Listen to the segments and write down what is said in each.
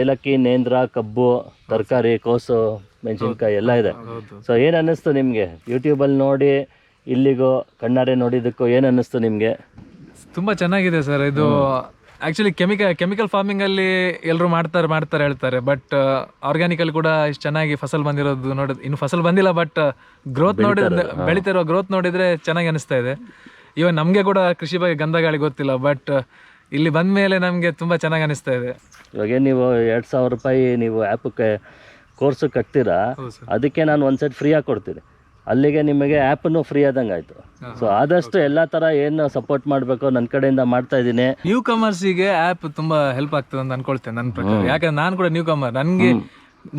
ಏಲಕ್ಕಿ ನೇಂದ್ರ ಕಬ್ಬು ತರಕಾರಿ ಕೋಸು ಮೆಣಸಿನ್ಕಾಯಿ ಎಲ್ಲ ಇದೆ. ಸೊ ಏನು ಅನ್ನಿಸ್ತು ನಿಮಗೆ? ಯೂಟ್ಯೂಬಲ್ಲಿ ನೋಡಿ ಇಲ್ಲಿಗೂ ಕಣ್ಣಾರೆ ನೋಡಿದ್ದಕ್ಕೂ ಏನು ಅನ್ನಿಸ್ತು ನಿಮಗೆ? ತುಂಬ ಚೆನ್ನಾಗಿದೆ ಸರ್. ಇದು ಆ್ಯಕ್ಚುಲಿ ಕೆಮಿಕಲ್ ಕೆಮಿಕಲ್ ಫಾರ್ಮಿಂಗಲ್ಲಿ ಎಲ್ಲರೂ ಮಾಡ್ತಾರೆ ಮಾಡ್ತಾರೆ ಹೇಳ್ತಾರೆ. ಬಟ್ ಆರ್ಗ್ಯಾನಿಕಲ್ಲಿ ಕೂಡ ಇಷ್ಟು ಚೆನ್ನಾಗಿ ಫಸಲ್ ಬಂದಿರೋದು ನೋಡೋದು ಇನ್ನು ಫಸಲ್ ಬಂದಿಲ್ಲ ಬಟ್ ಗ್ರೋತ್ ನೋಡಿದ್ರೆ ಬೆಳಿತಿರೋ ಗ್ರೋತ್ ನೋಡಿದ್ರೆ ಚೆನ್ನಾಗಿ ಅನಿಸ್ತಾ ಇದೆ. ಇವನ್ ನಮಗೆ ಕೂಡ ಕೃಷಿ ಬಗ್ಗೆ ಗಂಧ ಗಾಳಿ ಗೊತ್ತಿಲ್ಲ ಬಟ್ ಇಲ್ಲಿ ಬಂದ ಮೇಲೆ ನಮಗೆ ತುಂಬಾ ಚೆನ್ನಾಗಿ ಅನಿಸ್ತಾ ಇದೆ. ಇವಾಗ ನೀವು ಎರಡು ಸಾವಿರ ರೂಪಾಯಿ ನೀವು ಆ್ಯಪಕ್ಕೆ ಕೋರ್ಸ್ ಕಟ್ತೀರಾ ಅದಕ್ಕೆ ನಾನು ಒಂದು ಸೆಟ್ ಫ್ರೀಯಾಗಿ ಕೊಡ್ತೀನಿ ಅಲ್ಲಿಗೆ ನಿಮಗೆ ಆ್ಯಪನ್ನು ಫ್ರೀ ಆದಂಗೆ ಆಯಿತು. ಸೊ ಆದಷ್ಟು ಎಲ್ಲ ಥರ ಏನು ಸಪೋರ್ಟ್ ಮಾಡಬೇಕು ನನ್ನ ಕಡೆಯಿಂದ ಮಾಡ್ತಾ ಇದ್ದೀನಿ. ನ್ಯೂ ಕಮರ್ಸಿಗೆ ಆ್ಯಪ್ ತುಂಬಾ ಹೆಲ್ಪ್ ಆಗ್ತದೆ ಅಂತ ಅನ್ಕೊಳ್ತೇನೆ ನನ್ನ ಪ್ರಕಾರ. ಯಾಕಂದ್ರೆ ನಾನು ಕೂಡ ನ್ಯೂ ಕಮರ್ ನನಗೆ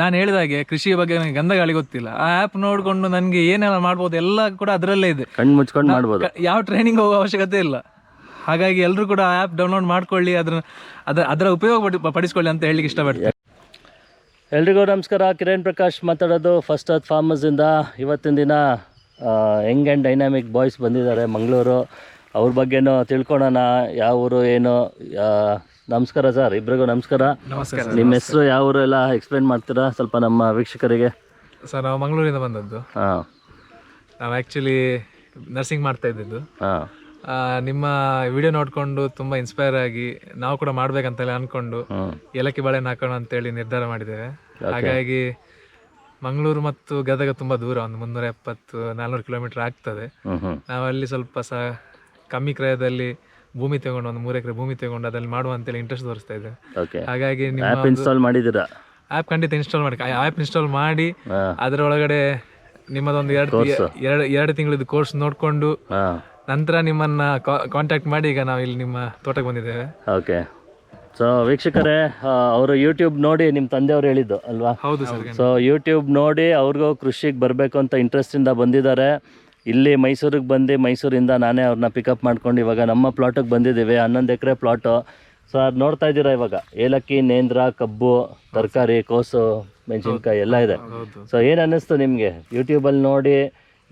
ನಾನು ಹೇಳಿದಾಗೆ ಕೃಷಿ ಬಗ್ಗೆ ನನಗೆ ಗಂಧಗಾಳಿ ಗೊತ್ತಿಲ್ಲ. ಆ ಆ್ಯಪ್ ನೋಡಿಕೊಂಡು ನನಗೆ ಏನೆಲ್ಲ ಮಾಡ್ಬೋದು ಎಲ್ಲ ಕೂಡ ಅದರಲ್ಲೇ ಇದೆ. ಕಣ್ಣು ಮುಚ್ಕೊಂಡು ಮಾಡ್ಬೋದು. ಯಾವ ಟ್ರೈನಿಂಗ್ ಹೋಗೋ ಅವಶ್ಯಕತೆ ಇಲ್ಲ. ಹಾಗಾಗಿ ಎಲ್ಲರೂ ಕೂಡ ಆ್ಯಪ್ ಡೌನ್ಲೋಡ್ ಮಾಡ್ಕೊಳ್ಳಿ ಅದ್ರ ಅದರ ಅದರ ಉಪಯೋಗ ಪಡಿ- ಪಡಿಸ್ಕೊಳ್ಳಿ ಅಂತ ಹೇಳಲಿಕ್ಕೆ ಇಷ್ಟಪಡ್ತೀನಿ. ಎಲ್ರಿಗೂ ನಮಸ್ಕಾರ. ಕಿರಣ್ ಪ್ರಕಾಶ್ ಮಾತಾಡೋದು ಫಸ್ಟ್ ಅರ್ತ್ ಫಾರ್ಮರ್ಸಿಂದ. ಇವತ್ತಿನ ದಿನ ಯಂಗ್ ಆ್ಯಂಡ್ ಡೈನಾಮಿಕ್ ಬಾಯ್ಸ್ ಬಂದಿದ್ದಾರೆ ಮಂಗಳೂರು. ಅವ್ರ ಬಗ್ಗೆನೂ ತಿಳ್ಕೊಳೋಣ ಯಾವ ಊರು ಏನು ನಮಸ್ಕಾರ ಸರ್ ಇಬ್ಬರಿಗೂ ನಮಸ್ಕಾರ. ನಮಸ್ಕಾರ ನಿಮ್ಮ ಹೆಸರು ಯಾವ ಊರು ಎಲ್ಲ ಎಕ್ಸ್ಪ್ಲೇನ್ ಮಾಡ್ತೀರಾ? ಸ್ವಲ್ಪ ನಮ್ಮ ವೀಕ್ಷಕರಿಗೆ. ಸರ್ ನಾವು ಮಂಗಳೂರಿಂದ ಬಂದದ್ದು. ಹಾಂ. ನಾವು ಆ್ಯಕ್ಚುಲಿ ನರ್ಸಿಂಗ್ ಮಾಡ್ತಾ ಇದ್ದಿದ್ದು. ಹಾಂ. ನಿಮ್ಮ ವಿಡಿಯೋ ನೋಡ್ಕೊಂಡು ತುಂಬಾ ಇನ್ಸ್ಪೈರ್ ಆಗಿ ನಾವು ಕೂಡ ಮಾಡ್ಬೇಕಂತೆಲ್ಲ ಅನ್ಕೊಂಡು ಏಲಕ್ಕಿ ಬಾಳೆಹಣ್ಣು ಹಾಕೋಣ ಅಂತೇಳಿ ನಿರ್ಧಾರ ಮಾಡಿದ್ದೇವೆ. ಹಾಗಾಗಿ ಮಂಗಳೂರು ಮತ್ತು ಗದಗ ತುಂಬಾ ದೂರ ಒಂದು ಮುನ್ನೂರ ಎಪ್ಪತ್ತು ನಾಲ್ನೂರು ಕಿಲೋಮೀಟರ್ ಆಗ್ತದೆ. ನಾವಲ್ಲಿ ಸ್ವಲ್ಪ ಸಹ ಕಮ್ಮಿ ಕ್ರಯದಲ್ಲಿ ಭೂಮಿ ತಗೊಂಡು ಒಂದು ಮೂರು ಎಕರೆ ಭೂಮಿ ತಗೊಂಡು ಅದ್ರಲ್ಲಿ ಮಾಡುವ ಅಂತೇಳಿ ಇಂಟ್ರೆಸ್ಟ್ ತೋರಿಸ್ತಾ ಇದೆ. ಹಾಗಾಗಿ ನಿಮ್ಮ ಇನ್ಸ್ಟಾಲ್ ಮಾಡಿದ್ದೀರಾ? ಆ್ಯಪ್ ಖಂಡಿತ ಇನ್ಸ್ಟಾಲ್ ಮಾಡಿ. ಆ್ಯಪ್ ಇನ್ಸ್ಟಾಲ್ ಮಾಡಿ ಅದರ ಒಳಗಡೆ ನಿಮ್ಮದೊಂದು ಎರಡು ಎರಡು ಎರಡು ತಿಂಗಳದ್ದು ಕೋರ್ಸ್ ನೋಡಿಕೊಂಡು ನಂತರ ನಿಮ್ಮನ್ನ ಕಾಂಟ್ಯಾಕ್ಟ್ ಮಾಡಿ ಈಗ ನಾವು ಇಲ್ಲಿ ನಿಮ್ಮ ತೋಟಕ್ಕೆ ಬಂದಿದ್ದೇವೆ. ಓಕೆ ಸೊ ವೀಕ್ಷಕರೇ ಅವರು ಯೂಟ್ಯೂಬ್ ನೋಡಿ ನಿಮ್ಮ ತಂದೆಯವರು ಹೇಳಿದ್ದು ಅಲ್ವಾ? ಹೌದು ಸರ್ ಸೊ ಯೂಟ್ಯೂಬ್ ನೋಡಿ ಅವ್ರಿಗೂ ಕೃಷಿಗೆ ಬರಬೇಕು ಅಂತ ಇಂಟ್ರೆಸ್ಟಿಂದ ಬಂದಿದ್ದಾರೆ. ಇಲ್ಲಿ ಮೈಸೂರಿಗೆ ಬಂದು ಮೈಸೂರಿಂದ ನಾನೇ ಅವ್ರನ್ನ ಪಿಕಪ್ ಮಾಡ್ಕೊಂಡು ಇವಾಗ ನಮ್ಮ ಪ್ಲಾಟಿಗೆ ಬಂದಿದ್ದೀವಿ ಹನ್ನೊಂದು ಎಕರೆ ಪ್ಲಾಟು ಸೊ ಅದು ನೋಡ್ತಾ ಇದ್ದೀರಾ ಇವಾಗ? ಏಲಕ್ಕಿ ನೇಂದ್ರ ಕಬ್ಬು ತರಕಾರಿ ಕೋಸು ಮೆಣಸಿನ್ಕಾಯಿ ಎಲ್ಲ ಇದೆ. ಸೊ ಏನು ಅನ್ನಿಸ್ತು ನಿಮಗೆ? ಯೂಟ್ಯೂಬಲ್ಲಿ ನೋಡಿ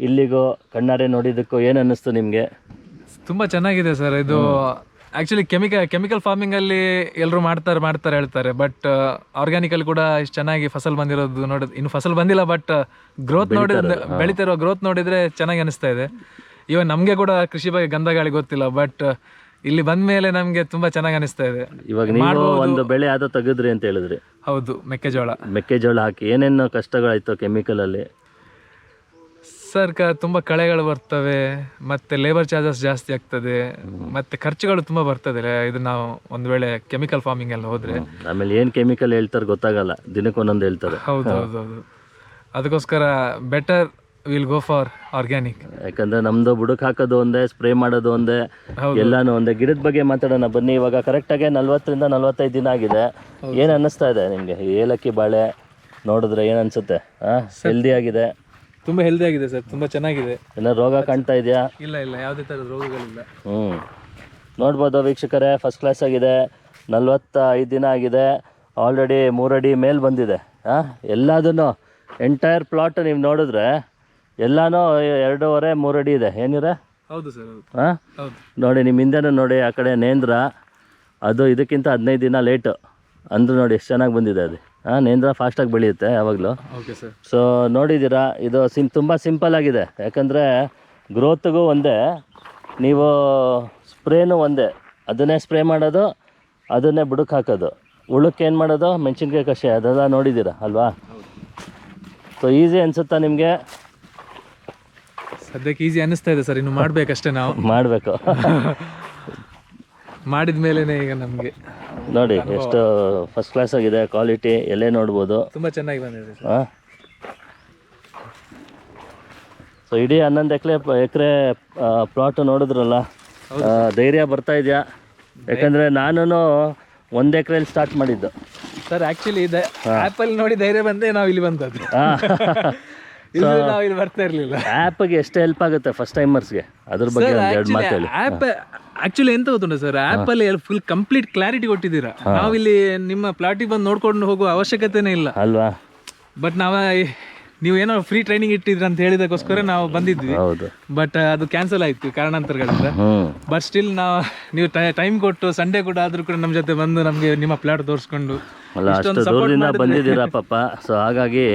ಇಲ್ಲಿಗೂ ಕಣ್ಣಾರೆ ನೋಡಿದ್ದಕ್ಕೂ ಏನು ಅನ್ನಿಸ್ತು ನಿಮಗೆ? ತುಂಬಾ ಚೆನ್ನಾಗಿದೆ ಸರ್. ಇದು ಆ್ಯಕ್ಚುಲಿ ಕೆಮಿಕಲ್ ಕೆಮಿಕಲ್ ಫಾರ್ಮಿಂಗಲ್ಲಿ ಎಲ್ಲರೂ ಮಾಡ್ತಾರೆ ಮಾಡ್ತಾರೆ ಹೇಳ್ತಾರೆ. ಬಟ್ ಆರ್ಗ್ಯಾನಿಕಲ್ಲಿ ಕೂಡ ಇಷ್ಟು ಚೆನ್ನಾಗಿ ಫಸಲ್ ಬಂದಿರೋದು ನೋಡಿದ್ ಇನ್ನು ಫಸಲ್ ಬಂದಿಲ್ಲ ಬಟ್ ಗ್ರೋತ್ ನೋಡಿದ್ರೆ ಬೆಳಿತಿರೋ ಗ್ರೋತ್ ನೋಡಿದ್ರೆ ಚೆನ್ನಾಗಿ ಅನಿಸ್ತಾ ಇದೆ. ಇವನ್ ನಮಗೆ ಕೂಡ ಕೃಷಿ ಬಗ್ಗೆ ಗಂಧ ಗಾಳಿ ಗೊತ್ತಿಲ್ಲ ಬಟ್ ಇಲ್ಲಿ ಬಂದ ಮೇಲೆ ನಮಗೆ ತುಂಬಾ ಚೆನ್ನಾಗಿ ಅನಿಸ್ತಾ ಇದೆ. ಇವಾಗ ನೀವು ಒಂದು ಬೆಳೆ ಯಾವುದೋ ತೆಗೆದ್ರಿ ಅಂತ ಹೇಳಿದ್ರಿ. ಹೌದು ಮೆಕ್ಕೆಜೋಳ. ಮೆಕ್ಕೆಜೋಳ ಹಾಕಿ ಏನೇನು ಕಷ್ಟಗಳಾಯ್ತು ಕೆಮಿಕಲಲ್ಲಿ ಕ ತುಂಬ ಕಳೆಗಳು ಬರ್ತವೆ ಮತ್ತೆ ಲೇಬರ್ ಚಾರ್ಜಸ್ ಜಾಸ್ತಿ ಆಗ್ತದೆ ಮತ್ತೆ ಖರ್ಚುಗಳು ತುಂಬಾ ಬರ್ತದೆ ಇದು ನಾವು ಒಂದು ವೇಳೆ ಕೆಮಿಕಲ್ ಫಾರ್ಮಿಂಗ್ ಎಲ್ಲ ಹೋದ್ರೆ. ಆಮೇಲೆ ಏನು ಕೆಮಿಕಲ್ ಹೇಳ್ತಾರೆ ಗೊತ್ತಾಗಲ್ಲ ದಿನಕ್ಕೆ ಒಂದೊಂದು ಹೇಳ್ತಾರೆ. ಹೌದು ಹೌದು ಹೌದು. ಅದಕ್ಕೋಸ್ಕರ better will go for organic ಯಾಕಂದ್ರೆ ನಮ್ದು ಬುಡಕ್ ಹಾಕೋದು ಒಂದೇ ಸ್ಪ್ರೇ ಮಾಡೋದು ಒಂದೇ ಎಲ್ಲಾನು ಒಂದೇ. ಗಿಡದ ಬಗ್ಗೆ ಮಾತಾಡೋಣ ಬನ್ನಿ ಇವಾಗ ಕರೆಕ್ಟಾಗಿ ನಲ್ವತ್ತರಿಂದ ನಲ್ವತ್ತೈದು ದಿನ ಆಗಿದೆ. ಏನು ಅನ್ನಿಸ್ತಾ ಇದೆ ನಿಮಗೆ? ಏಲಕ್ಕಿ ಬಾಳೆ ನೋಡಿದ್ರೆ ಏನು ಅನ್ಸುತ್ತೆ? ಹೆಲ್ದಿ ಆಗಿದೆ. ತುಂಬಾ ಹೆಲ್ದಿ ಆಗಿದೆ ಸರ್ ತುಂಬಾ ಚೆನ್ನಾಗಿದೆ. ಎಲ್ಲ ರೋಗ ಕಾಣ್ತಾ ಇದೆಯಾ? ಇಲ್ಲ ಇಲ್ಲ ಯಾವುದೇ ಥರದ ರೋಗಗಳಿಲ್ಲ. ಹ್ಞೂ ನೋಡ್ಬೋದು ವೀಕ್ಷಕರೇ ಫಸ್ಟ್ ಕ್ಲಾಸ್ ಆಗಿದೆ ನಲ್ವತ್ತ ಐದು ದಿನ ಆಗಿದೆ ಆಲ್ರೆಡಿ ಮೂರಡಿ ಮೇಲೆ ಬಂದಿದೆ. ಹಾಂ ಎಲ್ಲದನ್ನು ಎಂಟೈರ್ ಪ್ಲಾಟ್ ನೀವು ನೋಡಿದ್ರೆ ಎಲ್ಲನೂ ಎರಡೂವರೆ ಮೂರಡಿ ಇದೆ. ಏನಿರ ಹೌದು ಸರ್ ಹೌದು. ಹಾಂ? ನೋಡಿ ನಿಮ್ಮ ಹಿಂದೆನೂ ನೋಡಿ ಆ ಕಡೆ ನೇಂದ್ರ ಅದು ಇದಕ್ಕಿಂತ ಹದಿನೈದು ದಿನ ಲೇಟು ಅಂದ್ರೂ ನೋಡಿ ಎಷ್ಟು ಚೆನ್ನಾಗಿ ಬಂದಿದೆ ಅದು. ಹಾಂ ನೇಂದ್ರ ಫಾಸ್ಟಾಗಿ ಬೆಳೆಯುತ್ತೆ ಯಾವಾಗಲೂ. ಓಕೆ ಸರ್ ಸೊ ನೋಡಿದ್ದೀರಾ ಇದು ಸಿಮ್ ತುಂಬ ಸಿಂಪಲ್ ಆಗಿದೆ. ಯಾಕಂದರೆ ಗ್ರೋತ್ಗೂ ಒಂದೇ ನೀವು ಸ್ಪ್ರೇನೂ ಒಂದೇ. ಅದನ್ನೇ ಸ್ಪ್ರೇ ಮಾಡೋದು ಅದನ್ನೇ ಬುಡಕ್ಕೆ ಹಾಕೋದು. ಉಳಕ್ಕೆ ಏನು ಮಾಡೋದು? ಮೆಣಸಿನ್ಕಾಯಿ ಕಷಾಯ ಅದೆಲ್ಲ ನೋಡಿದ್ದೀರಾ ಅಲ್ವಾ? ಸೊ ಈಸಿ ಅನಿಸುತ್ತಾ ನಿಮಗೆ? ಸದ್ಯಕ್ಕೆ ಈಸಿ ಅನ್ನಿಸ್ತಾ ಇದೆ ಸರ್ ಇನ್ನು ಮಾಡ್ಬೇಕಷ್ಟೇ ನಾವು. ಮಾಡಬೇಕು. ಮಾಡಿದ ಮೇಲೇನೆ ಈಗ ನಮಗೆ ನೋಡಿ ಎಷ್ಟು ಫಸ್ಟ್ ಕ್ಲಾಸ್ ಆಗಿದೆ ಕ್ವಾಲಿಟಿ ಎಲ್ಲೇ ನೋಡ್ಬೋದು. ತುಂಬಾ ಚೆನ್ನಾಗಿ ಬಂದಿದೆ ಸರ್. ಹಾಂ? ಸೊ ಇಡೀ ಹನ್ನೊಂದು ಎಕರೆ ಎಕರೆ ಪ್ಲಾಟ್ ನೋಡಿದ್ರಲ್ಲ ಆ, ಧೈರ್ಯ ಬರ್ತಾ ಇದೆಯಾ? ಯಾಕಂದ್ರೆ ನಾನು ಒಂದು ಎಕರೆಯಲ್ಲಿ ಸ್ಟಾರ್ಟ್ ಮಾಡಿದ್ದು. ಸರ್ ಆಕ್ಚುಲಿ ಆ್ಯಪಲ್ಲಿ ನೋಡಿ ಧೈರ್ಯ ಬಂದೆ ನಾವು ಇಲ್ಲಿ ಬಂದದ್ದು ನಾವು ಇಲ್ಲಿ ಬರ್ತಾ ಇರಲಿಲ್ಲ. ಆ್ಯಪ್ಗೆ ಎಷ್ಟು ಹೆಲ್ಪ್ ಆಗುತ್ತೆ ಫಸ್ಟ್ ಟೈಮರ್ಸ್ಗೆ ಅದ್ರ ಬಗ್ಗೆ ಒಂದು ಎರಡು ಮಾತು ಹೇಳಿ ಆ್ಯಪ್ ಆಕ್ಚುಲಿ ಎಂತ ಗೊತ್ತುಂಟು ಸರ್ ಆ್ಯಪ್ ಅಲ್ಲಿ ಫುಲ್ ಕಂಪ್ಲೀಟ್ ಕ್ಲಾರಿಟಿ ಕೊಟ್ಟಿದ್ದೀರಾ? ನಾವಿಲ್ಲಿ ನಿಮ್ಮ ಪ್ಲಾಟಿಗೆ ಬಂದು ನೋಡ್ಕೊಂಡು ಹೋಗುವ ಅವಶ್ಯಕತೆನೇ ಇಲ್ಲ. ಅಲ್ವಾ? ಬಟ್ ನಾವ ನೀವು ಏನೋ ಫ್ರೀ ಟ್ರೈನಿಂಗ್ ಇಟ್ಟಿದ್ರಿ ಅಂತ ಹೇಳಿದಕ್ಕೋಸ್ಕರ ನಾವು ಬಂದಿದ್ವಿ. ಬಟ್ ಅದು ಕ್ಯಾನ್ಸಲ್ ಆಯ್ತು ಕಾರಣಾಂತರಗಳಿಂದ. ಬಟ್ ಸ್ಟಿಲ್ ನಾವು ನೀವು ಟೈಮ್ ಕೊಟ್ಟು ಸಂಡೇ ಕೂಡ ಆದ್ರೂ ಕೂಡ ನಮ್ಮ ಜೊತೆ ಬಂದು ನಮಗೆ ನಿಮ್ಮ ಪ್ಲಾಟ್ ತೋರಿಸ್ಕೊಂಡು ಅಲ್ಲ ಅಷ್ಟು ದೂರದಿಂದ ಬಂದಿದ್ದೀರಾ ಪಾಪ. ಸೊ ಹಾಗಾಗಿ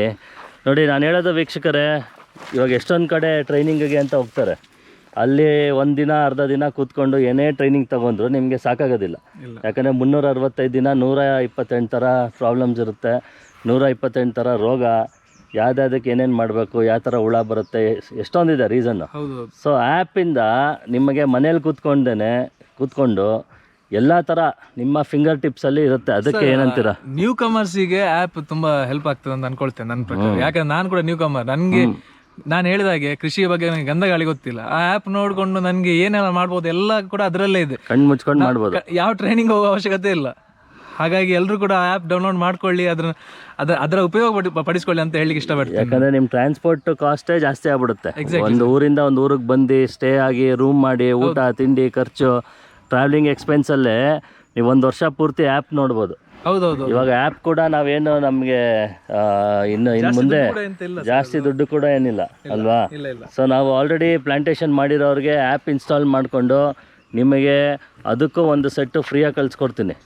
ನೋಡಿ ನಾನು ಹೇಳೋದು ವೀಕ್ಷಕರೇ ಇವಾಗ ಎಷ್ಟೊಂದು ಕಡೆ ಟ್ರೈನಿಂಗಿಗೆ ಅಂತ ಹೋಗ್ತಾರೆ. ಅಲ್ಲಿ ಒಂದು ದಿನ ಅರ್ಧ ದಿನ ಕೂತ್ಕೊಂಡು ಏನೇ ಟ್ರೈನಿಂಗ್ ತೊಗೊಂಡ್ರು ನಿಮಗೆ ಸಾಕಾಗೋದಿಲ್ಲ. ಯಾಕಂದರೆ ಮುನ್ನೂರ ಅರವತ್ತೈದು ದಿನ ನೂರ ಇಪ್ಪತ್ತೆಂಟು ಥರ ಪ್ರಾಬ್ಲಮ್ಸ್ ಇರುತ್ತೆ. ನೂರ ಇಪ್ಪತ್ತೆಂಟು ಥರ ರೋಗ ಯಾವ್ದಾದಕ್ಕೆ ಏನೇನು ಮಾಡಬೇಕು ಯಾವ ಥರ ಹುಳ ಬರುತ್ತೆ ಎಷ್ಟೊಂದಿದೆ ರೀಸನ್ನು ಸೊ ಆ್ಯಪಿಂದ ನಿಮಗೆ ಮನೇಲಿ ಕೂತ್ಕೊಂಡೇ ಕೂತ್ಕೊಂಡು ಎಲ್ಲ ತರ ನಿಮ್ಮ ಫಿಂಗರ್ ಟಿಪ್ಸ್ ಅಲ್ಲಿ ಇರುತ್ತೆ. ಅದಕ್ಕೆ ಏನಂತೀರಾ? ನ್ಯೂ ಕಮರ್ಸಿಗೆ ಆ್ಯಪ್ ತುಂಬಾ ಹೆಲ್ಪ್ ಆಗ್ತದೆ ಅಂತ ಅನ್ಕೊಳ್ತೇನೆ ನನ್ನ ಪ್ರಕಾರ. ಯಾಕಂದ್ರೆ ನಾನು ಕೂಡ ನ್ಯೂ ಕಮರ್ ನನಗೆ ನಾನು ಹೇಳಿದಾಗೆ ಕೃಷಿ ಬಗ್ಗೆ ನನಗೆ ಗಂಧ ಗಾಳಿ ಗೊತ್ತಿಲ್ಲ. ಆ ಆ್ಯಪ್ ನೋಡಿಕೊಂಡು ನನಗೆ ಏನೆಲ್ಲ ಮಾಡ್ಬೋದು ಎಲ್ಲ ಕೂಡ ಅದರಲ್ಲೇ ಇದೆ. ಕಣ್ಣು ಮುಚ್ಕೊಂಡು ಮಾಡ್ಬೋದು. ಯಾವ ಟ್ರೈನಿಂಗ್ ಹೋಗೋ ಅವಶ್ಯಕತೆ ಇಲ್ಲ. ಹಾಗಾಗಿ ಎಲ್ಲರೂ ಕೂಡ ಆ್ಯಪ್ ಡೌನ್ಲೋಡ್ ಮಾಡ್ಕೊಳ್ಳಿ ಅದ್ರ ಅದರ ಅದರ ಉಪಯೋಗ ಪಡಿ- ಪಡಿಸ್ಕೊಳ್ಳಿ ಅಂತ ಹೇಳಿಕ್ಕೆ ಇಷ್ಟಪಡ್ತೀನಿ. ಯಾಕಂದ್ರೆ ನಿಮ್ಮ ಟ್ರಾನ್ಸ್ಪೋರ್ಟ್ ಕಾಸ್ಟೇ ಜಾಸ್ತಿ ಆಗ್ಬಿಡುತ್ತೆ. ಒಂದು ಊರಿಂದ ಒಂದು ಊರಿಗೆ ಬಂದು ಸ್ಟೇ ಆಗಿ ರೂಮ್ ಮಾಡಿ ಊಟ ತಿಂಡಿ ಖರ್ಚು ಟ್ರಾವೆಲಿಂಗ್ ಎಕ್ಸ್ಪೆನ್ಸಲ್ಲೇ ನೀವು ಒಂದು ವರ್ಷ ಪೂರ್ತಿ ಆ್ಯಪ್ ನೋಡ್ಬೋದು. ಹೌದೌದು. ಇವಾಗ ಆ್ಯಪ್ ಕೂಡ ನಾವೇನು ನಮಗೆ ಇನ್ನು ಇನ್ನು ಮುಂದೆ ಜಾಸ್ತಿ ದುಡ್ಡು ಕೂಡ ಏನಿಲ್ಲ ಅಲ್ವಾ? ಸೊ ನಾವು ಆಲ್ರೆಡಿ ಪ್ಲಾಂಟೇಶನ್ ಮಾಡಿರೋರಿಗೆ ಆ್ಯಪ್ ಇನ್ಸ್ಟಾಲ್ ಮಾಡಿಕೊಂಡು ನಿಮಗೆ ಅದಕ್ಕೂ ಒಂದು ಸೆಟ್ಟು ಫ್ರೀಯಾಗಿ ಕಳಿಸ್ಕೊಡ್ತೀನಿ.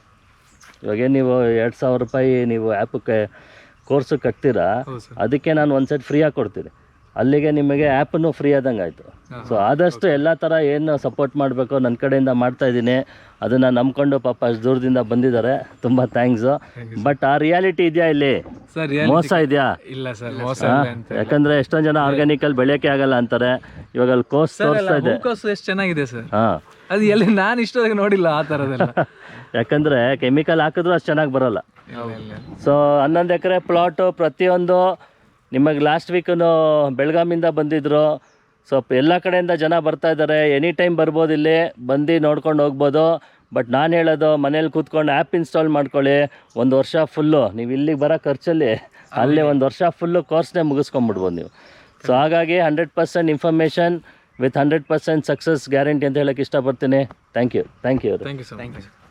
ಇವಾಗ ನೀವು ಎರಡು ಸಾವಿರ ರೂಪಾಯಿ ನೀವು ಆ್ಯಪಕ್ಕೆ ಕೋರ್ಸು ಕಟ್ತೀರಾ ಅದಕ್ಕೆ ನಾನು ಒಂದು ಸೆಟ್ ಫ್ರೀಯಾಗಿ ಕೊಡ್ತೀನಿ. ಅಲ್ಲಿಗೆ ನಿಮಗೆ ಆ್ಯಪನ್ನು ಫ್ರೀ ಆದಂಗೆ ಆಯಿತು. ಸೊ ಆದಷ್ಟು ಎಲ್ಲ ಥರ ಏನು ಸಪೋರ್ಟ್ ಮಾಡಬೇಕು ನನ್ನ ಕಡೆಯಿಂದ ಮಾಡ್ತಾ ಇದ್ದೀನಿ. ಅದನ್ನು ನಂಬ್ಕೊಂಡು ಪಾಪ ಅಷ್ಟು ದೂರದಿಂದ ಬಂದಿದ್ದಾರೆ. ತುಂಬ ಥ್ಯಾಂಕ್ಸು ಬಟ್ ಆ ರಿಯಾಲಿಟಿ ಇದೆಯಾ ಇಲ್ಲಿ? ಸರ್ ಮೋಸ ಇದೆಯಾ? ಇಲ್ಲ ಸರ್ ಮೋಸ ಯಾಕಂದ್ರೆ ಎಷ್ಟೊಂದು ಜನ ಆರ್ಗ್ಯಾನಿಕಲ್ಲಿ ಬೆಳೆಯೋಕೆ ಆಗಲ್ಲ ಅಂತಾರೆ. ಇವಾಗ ಅಲ್ಲಿ ಕೋಸ್ ತೋರಿಸ್ತಾ ಇದೆ. ಕೋಸು ಎಷ್ಟು ಚೆನ್ನಾಗಿದೆ ಸರ್ ಹಾಂ. ಅದು ಎಲ್ಲಿ ನಾನು ಇಷ್ಟೊತ್ತಿಗೆ ನೋಡಿಲ್ಲ ಆ ಥರದೆಲ್ಲ ಯಾಕಂದ್ರೆ ಕೆಮಿಕಲ್ ಹಾಕಿದ್ರು ಅಷ್ಟು ಚೆನ್ನಾಗಿ ಬರೋಲ್ಲ. ಸೊ ಹನ್ನೊಂದು ಎಕರೆ ಪ್ಲಾಟು ಪ್ರತಿಯೊಂದು ನಿಮಗೆ ಲಾಸ್ಟ್ ವೀಕೂ ಬೆಳಗಾಮಿಂದ ಬಂದಿದ್ದರು ಸೊ ಎಲ್ಲ ಕಡೆಯಿಂದ ಜನ ಬರ್ತಾ ಇದ್ದಾರೆ. ಎನಿ ಟೈಮ್ ಬರ್ಬೋದು ಇಲ್ಲಿ. ಬಂದು ನೋಡ್ಕೊಂಡು ಹೋಗ್ಬೋದು. ಬಟ್ ನಾನು ಹೇಳೋದು ಮನೇಲಿ ಕೂತ್ಕೊಂಡು ಆ್ಯಪ್ ಇನ್ಸ್ಟಾಲ್ ಮಾಡ್ಕೊಳ್ಳಿ. ಒಂದು ವರ್ಷ ಫುಲ್ಲು ನೀವು ಇಲ್ಲಿಗೆ ಬರೋ ಖರ್ಚಲ್ಲಿ ಅಲ್ಲಿ ಒಂದು ವರ್ಷ ಫುಲ್ಲು ಕೋರ್ಸ್ನೇ ಮುಗಿಸ್ಕೊಂಬಿಡ್ಬೋದು ನೀವು. ಸೊ ಹಾಗಾಗಿ hundred percent information with hundred percent success guarantee ಅಂತ ಹೇಳೋಕ್ಕೆ ಇಷ್ಟಪಡ್ತೀನಿ. Thank you thank you thank you sir thank you